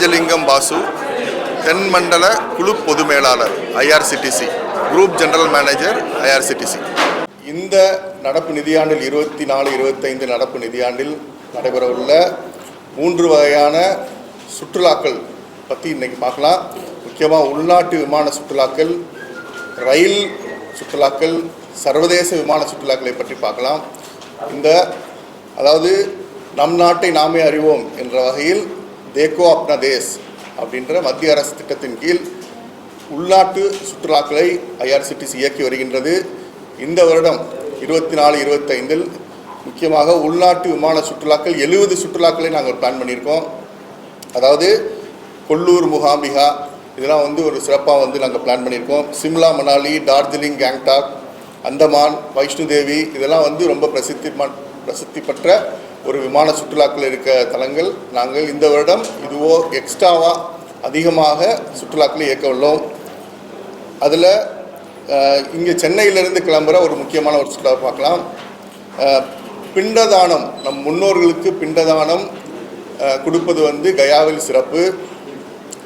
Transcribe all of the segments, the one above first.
ராஜலிங்கம் பாசு தென்மண்டல குழு பொது மேலாளர் IRCTC group general manager IRCTC இந்த நடப்பு நிதியாண்டில் இருபத்தி நாலு இருபத்தைந்து நடப்பு நிதியாண்டில் நடைபெறவுள்ள மூன்று வகையான சுற்றுலாக்கள் பற்றி இன்றைக்கி பார்க்கலாம். முக்கியமாக உள்நாட்டு விமான சுற்றுலாக்கள் ரயில் சுற்றுலாக்கள் சர்வதேச விமான சுற்றுலாக்களை பற்றி பார்க்கலாம். இந்த அதாவது நம் நாட்டை நாமே அறிவோம் என்ற வகையில் தேக்கோ அப்னா தேஸ் அப்படின்ற மத்திய அரசு திட்டத்தின் கீழ் உள்நாட்டு சுற்றுலாக்களை ஐஆர்சிடிசி இயக்கி வருகின்றது. இந்த வருடம் இருபத்தி நாலு இருபத்தைந்தில் முக்கியமாக உள்நாட்டு விமான சுற்றுலாக்கள் எழுபது சுற்றுலாக்களை நாங்கள் பிளான் பண்ணியிருக்கோம். அதாவது கொல்லூர் முகாம்பிகா இதெல்லாம் வந்து ஒரு சிறப்பாக வந்து நாங்கள் பிளான் பண்ணியிருக்கோம். சிம்லா மணாலி டார்ஜிலிங் கேங்டாக் அந்தமான் வைஷ்ணு தேவி இதெல்லாம் வந்து ரொம்ப பிரசித்தி பிரசித்தி பெற்ற ஒரு விமான சுற்றுலாக்கள் இருக்க தலங்கள். நாங்கள் இந்த வருடம் இதுவோ எக்ஸ்ட்ராவாக அதிகமாக சுற்றுலாக்களை இயக்க உள்ளோம். அதில் இங்கே சென்னையிலிருந்து கிளம்புற ஒரு முக்கியமான ஒரு சுற்றுலா பார்க்கலாம். பிண்டதானம் நம் முன்னோர்களுக்கு பிண்டதானம் கொடுப்பது வந்து கயாவில் சிறப்பு.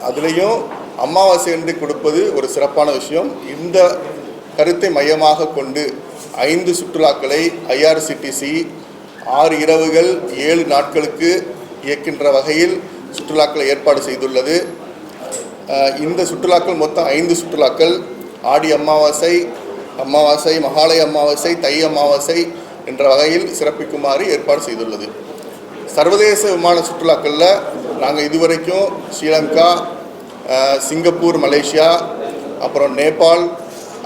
அதுலேயும் அமாவாசை என்று கொடுப்பது ஒரு சிறப்பான விஷயம். இந்த கருத்தை மையமாக கொண்டு ஐந்து சுற்றுலாக்களை ஐஆர்சிடிசி ஆறு இரவுகள் ஏழு நாட்களுக்கு இயக்கின்ற வகையில் சுற்றுலாக்களை ஏற்பாடு செய்துள்ளது. இந்த சுற்றுலாக்கள் மொத்தம் ஐந்து சுற்றுலாக்கள். ஆடி அமாவாசை அமாவாசை மகாலய அமாவாசை தை அமாவாசை என்ற வகையில் சிறப்பிக்குமாறு ஏற்பாடு செய்துள்ளது. சர்வதேச விமான சுற்றுலாக்களில் நாங்கள் இதுவரைக்கும் ஸ்ரீலங்கா சிங்கப்பூர் மலேசியா அப்புறம் நேபாள்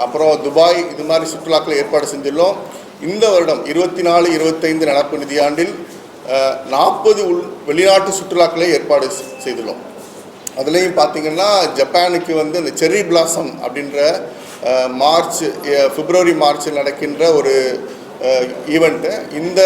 அப்புறம் துபாய் இது மாதிரி சுற்றுலாக்களை ஏற்பாடு செஞ்சுள்ளோம். இந்த வருடம் இருபத்தி நாலு இருபத்தைந்து நடப்பு நிதியாண்டில் நாற்பது உள் வெளிநாட்டு சுற்றுலாக்களை ஏற்பாடு செய்துள்ளோம். அதுலேயும் பார்த்தீங்கன்னா ஜப்பானுக்கு வந்து அந்த செர்ரி பிளாசம் அப்படின்ற மார்ச் பிப்ரவரி மார்ச்சில் நடக்கின்ற ஒரு ஈவெண்ட்டு இந்த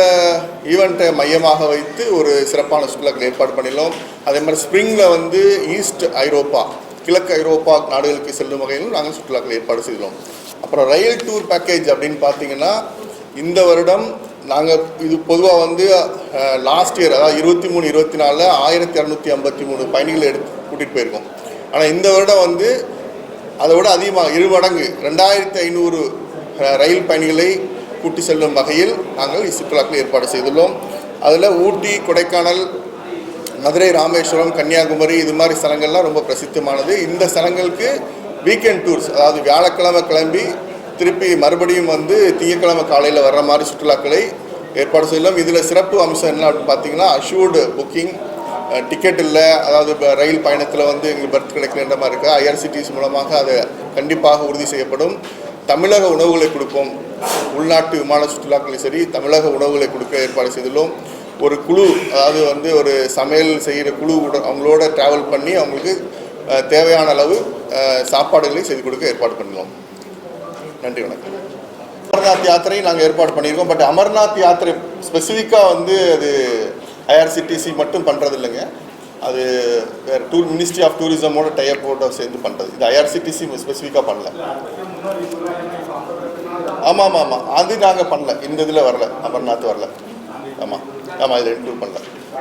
ஈவெண்ட்டை மையமாக வைத்து ஒரு சிறப்பான சுற்றுலாக்கள் ஏற்பாடு பண்ணிடலாம் அதே மாதிரி ஸ்ப்ரிங்கில் வந்து ஈஸ்ட் ஐரோப்பா கிழக்கு ஐரோப்பா நாடுகளுக்கு செல்லும் வகையிலும் நாங்கள் சுற்றுலாக்கள் ஏற்பாடு செய்தோம் அப்புறம் ரயில் டூர் பேக்கேஜ் அப்படின்னு பார்த்தீங்கன்னா இந்த வருடம் நாங்கள் இது பொதுவாக வந்து லாஸ்ட் இயர் அதாவது இருபத்தி மூணு இருபத்தி நாலில் ஆயிரத்தி இரநூத்தி ஐம்பத்தி மூணு பயணிகளை எடுத்து கூட்டிகிட்டு போயிருக்கோம். ஆனால் இந்த வருடம் வந்து அதை விட அதிகமாக இரு மடங்கு ரெண்டாயிரத்தி ஐநூறு ரயில் பயணிகளை கூட்டி செல்லும் வகையில் நாங்கள் இச்சுற்றுலாக்களை ஏற்பாடு செய்துள்ளோம். அதில் ஊட்டி கொடைக்கானல் மதுரை ராமேஸ்வரம் கன்னியாகுமரி இது மாதிரி ஸ்தலங்கள்லாம் ரொம்ப பிரசித்தமானது. இந்த ஸ்தலங்களுக்கு வீக்கெண்ட் டூர்ஸ் அதாவது வியாழக்கிழமை கிளம்பி திருப்பி மறுபடியும் வந்து திங்கட்கிழமை காலையில் வர்ற மாதிரி சுற்றுலாக்களை ஏற்பாடு செய்யலாம். இதில் சிறப்பு அம்சம் என்ன அப்படின்னு பார்த்தீங்கன்னா அஷூர்டு புக்கிங் டிக்கெட் இல்லை அதாவது இப்போ ரயில் பயணத்தில் வந்து எங்களுக்கு பர்த் கிடைக்கலன்ற மாதிரி இருக்குது ஐஆர்சிடிஸ் மூலமாக அது கண்டிப்பாக உறுதி செய்யப்படும். தமிழக உணவுகளை கொடுப்போம். உள்நாட்டு விமான சுற்றுலாக்களும் சரி தமிழக உணவுகளை கொடுக்க ஏற்பாடு செய்துள்ளோம். ஒரு குழு அதாவது வந்து ஒரு சமையல் செய்கிற குழு அவங்களோட ட்ராவல் பண்ணி அவங்களுக்கு தேவையான அளவு சாப்பாடுகளை செய்து கொடுக்க ஏற்பாடு பண்ணுவோம். நன்றி வணக்கம். அமர்நாத் யாத்திரை நாங்கள் ஏற்பாடு பண்ணியிருக்கோம். பட் அமர்நாத் யாத்திரை ஸ்பெசிஃபிக்காக வந்து அது ஐஆர்சிடிசி மட்டும் பண்ணுறது இல்லைங்க அது வேறு டூர் மினிஸ்ட்ரி ஆஃப் டூரிசமோட டைப் சேர்ந்து பண்ணுறது இது ஐஆர்சிடிசி ஸ்பெசிஃபிக்காக பண்ணல. ஆமாம் ஆமாம் ஆமாம் அது நாங்கள் பண்ணல. இந்த இதில் வரல. அமர்நாத் வரல. ஆமாம் ஆமாம் இது ரெண்டும் பண்ணல.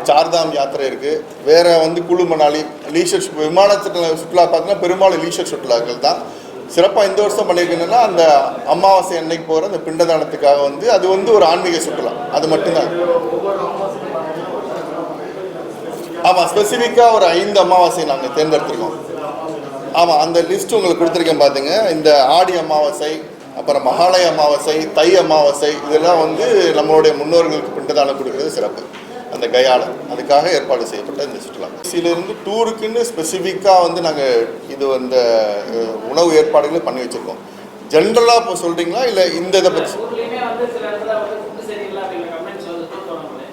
சார்தாம் யாத்திரை இருக்குது வேறு வந்து குழு மணாலி லீஷர் விமானத்தில் சுற்றுலா பார்த்தீங்கன்னா பெரும்பாலும் லீஷர் சுற்றுலாக்கள் தான். சிறப்பாக இந்த வருஷம் பண்ணியிருக்கணும்னா அந்த அமாவாசை அன்னைக்கு போகிற அந்த பிண்டதானத்துக்காக வந்து அது வந்து ஒரு ஆன்மீக சுற்றுலா. அது மட்டும்தான். ஆமாம் ஸ்பெசிஃபிக்காக ஒரு ஐந்து அமாவாசை நாங்கள் தேர்ந்தெடுத்திருக்கோம். ஆமாம் அந்த லிஸ்ட் உங்களுக்கு கொடுத்துருக்கேன் பார்த்துங்க இந்த ஆடி அமாவாசை அப்புறம் மகாலய அமாவாசை தை அமாவாசை இதெல்லாம் வந்து நம்மளுடைய முன்னோர்களுக்கு பிண்டதானம் கொடுக்கறது சிறப்பு. அந்த கயால. அதுக்காக ஏற்பாடு செய்யப்பட்ட இந்த சுற்றுலா. இருந்து டூருக்குன்னு ஸ்பெசிஃபிக்காக வந்து நாங்கள் இது அந்த உணவு ஏற்பாடுகளை பண்ணி வச்சுருக்கோம். ஜென்ரலாக இப்போ சொல்கிறீங்களா இல்லை இந்த இதை பற்றி ஊர்லயுமே வந்து சில இடத்துல வந்து ஃபுட்டு சரியில்லை அப்படிங்கிற கமெண்ட்ஸ் வந்து தோணுங்களே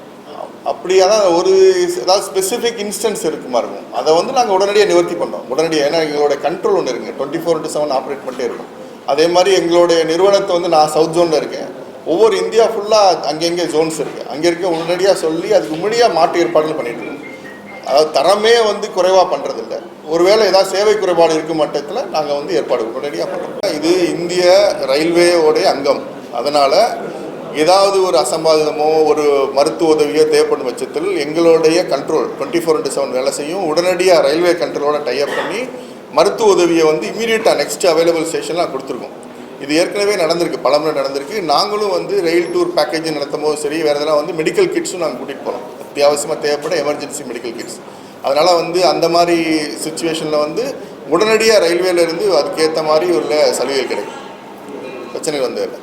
அப்படியா தான் ஒரு ஏதாவது ஸ்பெசிஃபிக் இன்ஸ்டன்ஸ் இருக்குமா இருக்கும் அதை வந்து நாங்கள் உடனடியாக நிவர்த்தி பண்ணோம் உடனடியாக ஏன்னா எங்களோட கண்ட்ரோல் ஒன்று இருக்குங்க. Twenty four into seven operate பண்ணிட்டே இருக்கும். அதே மாதிரி எங்களுடைய நிறுவனத்தை வந்து நான் சவுத் ஜோனில் இருக்கேன். ஒவ்வொரு இந்தியா ஃபுல்லாக அங்கங்கே ஜோன்ஸ் இருக்குது அங்கே இருக்க உடனடியாக சொல்லி அதுக்கு முன்னாடியாக மாட்டு ஏற்பாடுகள் பண்ணிட்டு இருக்கோம். அதாவது தரமே வந்து குறைவாக பண்ணுறதில்ல ஒருவேளை ஏதாவது சேவை குறைபாடு இருக்கும் மட்டத்தில் நாங்கள் வந்து ஏற்பாடு உடனடியாக பண்ணுறோம் இது இந்திய ரயில்வேயோடைய அங்கம். அதனால் ஏதாவது ஒரு அசம்பாவிதமோ ஒரு மருத்துவ உதவியோ தேவைப்படும் பட்சத்தில் எங்களுடைய control twenty four into seven வேலை செய்யும். உடனடியாக ரயில்வே கண்ட்ரோலோட டைப் பண்ணி மருத்துவ உதவியை வந்து இமீடியட்டாக நெக்ஸ்ட் அவைலபிள் ஸ்டேஷன்லாம் கொடுத்துருக்கோம். இது ஏற்கனவே நடந்திருக்கு பலமுறை நடந்திருக்கு. நாங்களும் வந்து ரயில் டூர் பேக்கேஜ் நடத்தும் போது சரி வேறு எதனா வந்து மெடிக்கல் கிட்ஸும் நாங்கள் கூட்டிகிட்டு போகிறோம் அத்தியாவசியமாக தேவைப்பட எமர்ஜென்சி மெடிக்கல் கிட்ஸ் அதனால் வந்து அந்த மாதிரி சுச்சுவேஷனில் வந்து உடனடியாக ரயில்வேலேருந்து அதுக்கேற்ற மாதிரி உள்ள சலுகை கிடைக்கும். பிரச்சனை வந்து இல்லை